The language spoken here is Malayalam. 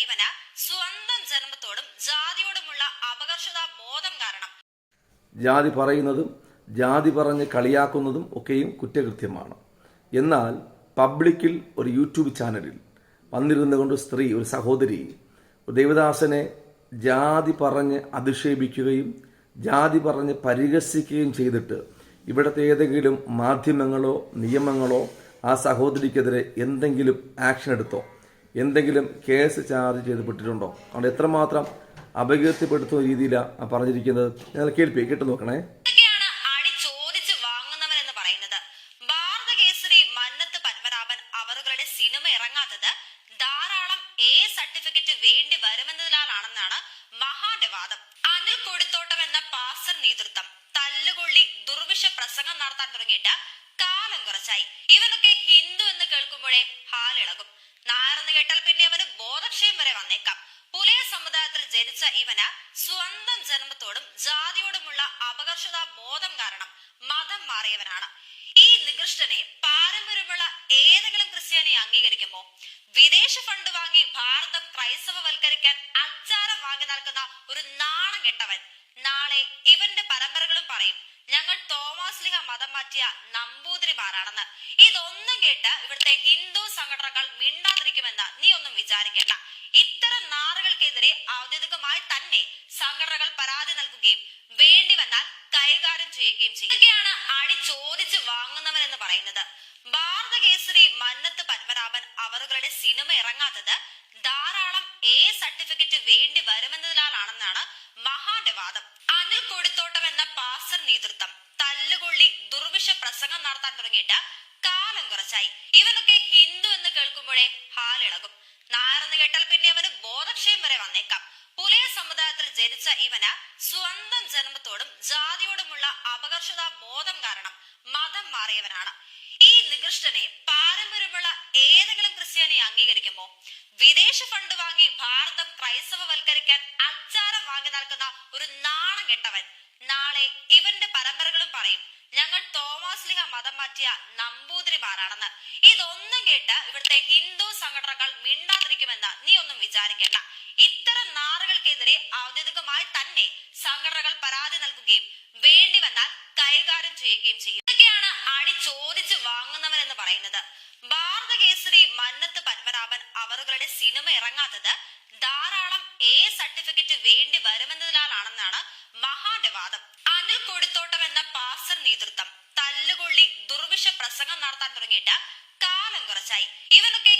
ഇവന് സ്വന്തം ജന്മത്തോടും ജാതിയോടുമുള്ള അപകർഷതാ ബോധം കാരണം. ജാതി പറയുന്നതും ജാതി പറഞ്ഞ് കളിയാക്കുന്നതും ഒക്കെയും കുറ്റകൃത്യമാണ്. എന്നാൽ പബ്ലിക്കിൽ ഒരു യൂട്യൂബ് ചാനലിൽ വന്നിരുന്നു കൊണ്ട് സ്ത്രീ ഒരു സഹോദരി ദേവദാസനെ ജാതി പറഞ്ഞ് അധിക്ഷേപിക്കുകയും ജാതി പറഞ്ഞ് പരിഹസിക്കുകയും ചെയ്തിട്ട് ഇവിടുത്തെ ഏതെങ്കിലും മാധ്യമങ്ങളോ നിയമങ്ങളോ ആ സഹോദരിക്കെതിരെ എന്തെങ്കിലും ആക്ഷൻ എടുത്തോ? എന്തെങ്കിലും കേസ് ചാർജ് ചെയ്തപ്പെട്ടിട്ടുണ്ടോ? അതുകൊണ്ട് എത്രമാത്രം അപകീർത്തിപ്പെടുത്തുന്ന രീതിയിലാണ് പറഞ്ഞിരിക്കുന്നത്? ഞാൻ കേൾപ്പി കേട്ടു നോക്കണേ. സിനിമ ഇറങ്ങാത്തത് ധാരാളം എ സർട്ടിഫിക്കറ്റ് വേണ്ടി അനിൽ കൊടുത്തോട്ടം എന്ന പാസർ നേതൃത്വം തല്ലുകൊള്ളി ദുർവിഷ പ്രസംഗം നടത്താൻ തുടങ്ങിയിട്ട് കാലം കുറച്ചായി. ഇവനൊക്കെ ഹിന്ദു എന്ന് കേൾക്കുമ്പോഴേ ഹാലിളകും നായർന്ന് കേട്ടാൽ പിന്നെ അവന് ബോധക്ഷയം വരെ വന്നേക്കാം. പുലയ സമുദായത്തിൽ ജനിച്ച ഇവന് സ്വന്തം ജന്മത്തോടും ജാതിയോടുമുള്ള അപകർഷതാ ബോധം കാരണം മതം മാറിയവനാണ്. ഈ നികൃഷ്ടനെ പാരമ്പര്യമുള്ള ഏതെങ്കിലും ക്രിസ്ത്യാനി അംഗീകരിക്കുമോ? വിദേശ ഫണ്ട് വാങ്ങി ഭാരതം ക്രൈസ്തവവൽക്കരിക്കാൻ അച്ചാരം ഒരു നാണം കെട്ടവൻ. നാളെ ഇവന്റെ പരമ്പരകളും പറയും ഞങ്ങൾ തോമാസ്ലിഹ മതം മാറ്റിയ നമ്പൂതിരിമാരാണെന്ന് ഇതൊന്നും കേട്ട് ഇവിടുത്തെ ഹിന്ദു സംഘടനകൾ മിണ്ടാതിരിക്കുമെന്ന് നീ ഒന്നും വിചാരിക്കേണ്ട. ഇത്തരം നാറുകൾക്കെതിരെ ഔദ്യോഗികമായി തന്നെ സംഘടനകൾ പരാതി നൽകുകയും വേണ്ടി വന്നാൽ കൈകാര്യം ചെയ്യുകയും ചെയ്യും. ഇതൊക്കെയാണ് അടി ചോദിച്ച് വാങ്ങുന്നവൻ എന്ന് പറയുന്നത്. ഭാരതകേസരി മന്നത്ത് പത്മനാഭൻ അവറുകളുടെ സിനിമ ഇറങ്ങാത്തത് ധാരാളം എ സർട്ടിഫിക്കറ്റ് വേണ്ടി വരുമെന്നതിനാലാണെന്നാണ് മഹാന്റെ അനിൽ കൊടിത്തോട്ടം എന്ന പാസർ നേതൃത്വം തല്ലുകൊള്ളി ദുർവിഷ പ്രസംഗം നടത്താൻ തുടങ്ങിയിട്ട് കാലം കുറച്ചായി. ഇവനൊക്കെ ഹിന്ദു എന്ന് കേൾക്കുമ്പോഴേ ഹാലിളകും. നായർന്ന് കേട്ടാൽ പിന്നെ അവന് ബോധക്ഷയം വരെ വന്നേക്കാം. പുലയ സമുദായത്തിൽ ജനിച്ച ഇവന് സ്വന്തം ജന്മത്തോടും ജാതിയോടുമുള്ള അപകർഷതാ ബോധം കാരണം മതം മാറിയവനാണ്. ഈ നികൃഷ്ടനെ പാരമ്പര്യമുള്ള ഏതെങ്കിലും ക്രിസ്ത്യാനി അംഗീകരിക്കുമോ? വിദേശ ഫണ്ട് വാങ്ങി ഭാരതം ക്രൈസ്തവവൽക്കരിക്കാൻ അച്ചാരം വാങ്ങി നടക്കുന്ന ഒരു നാണം കെട്ടവൻ. നാളെ ഇവന്റെ പരമ്പരകളും പറയും ഞങ്ങൾ തോമാസ്ലിഹ മതം മാറ്റിയ നമ്പൂതിരിമാരാണെന്ന്. ഇതൊന്നും കേട്ട് ഇവിടുത്തെ ഹിന്ദു സംഘടനകൾ മിണ്ടാതിരിക്കുമെന്ന് നീ ഒന്നും വിചാരിക്കേണ്ട. ഇത്തരം നാറുകൾക്കെതിരെ ഔദ്യോഗികമായി തന്നെ സംഘടനകൾ പരാതി നൽകുകയും വേണ്ടി വന്നാൽ കൈകാര്യം ചെയ്യുകയും ചെയ്യും. ഇതൊക്കെയാണ് അടി ചോദിച്ച് പറയുന്നത് ഭാരത കേസരി മന്നത്ത് പത്മനാഭൻ അവറുകളുടെ സിനിമ ഇറങ്ങാത്തത് ധാരാളം എ സർട്ടിഫിക്കറ്റ് വേണ്ടി വരുമെന്നതിനാലാണെന്നാണ് മഹാന്റെ വാദം. അനിൽ കൊടിത്തോട്ടം എന്ന പാസർ നേതൃത്വം തല്ലുകൊള്ളി ദുർവിഷ പ്രസംഗം നടത്താൻ തുടങ്ങിയിട്ട് കാലം കുറച്ചായി. ഇവനൊക്കെ